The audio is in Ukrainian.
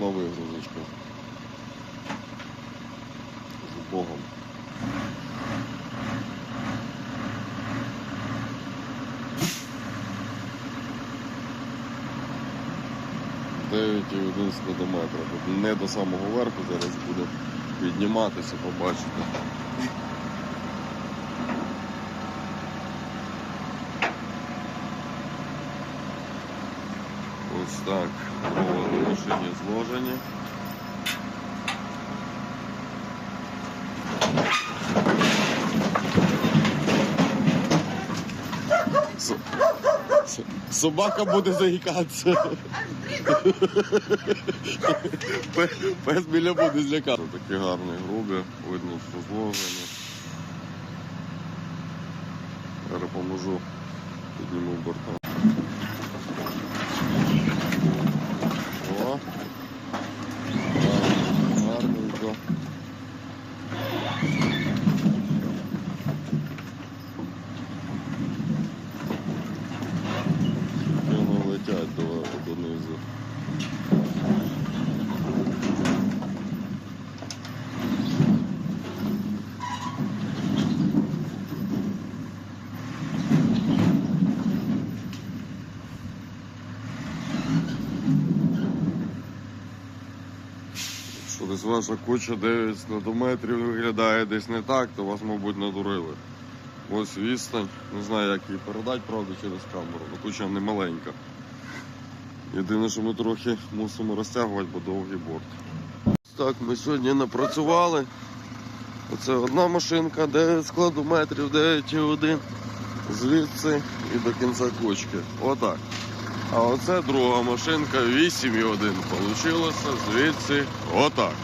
пішла вигрузочка. З Богом. Дев'ять і один складометра. Не до самого верху зараз буде підніматися, побачите. Ось так. Дрова на машині зложені. Собака буде заїкатися. Пе- Пес біля буде злякати. Такі гарні груби, видно, що зложені. Зараз поможу, підніму борта. Десь ваша куча 9 сантиметрів виглядає десь не так, то вас, мабуть, надурили. Ось відстань. Не знаю, як її передати, правда, через камеру. Ну, куча не маленька. Єдине, що ми трохи мусимо розтягувати, бо довгий борт. Так, ми сьогодні напрацювали. Оце одна машинка, 9 складометрів, 9,1. Звідси і до кінця кучки. Отак. А оце друга машинка 8,1 получилося звідси отак.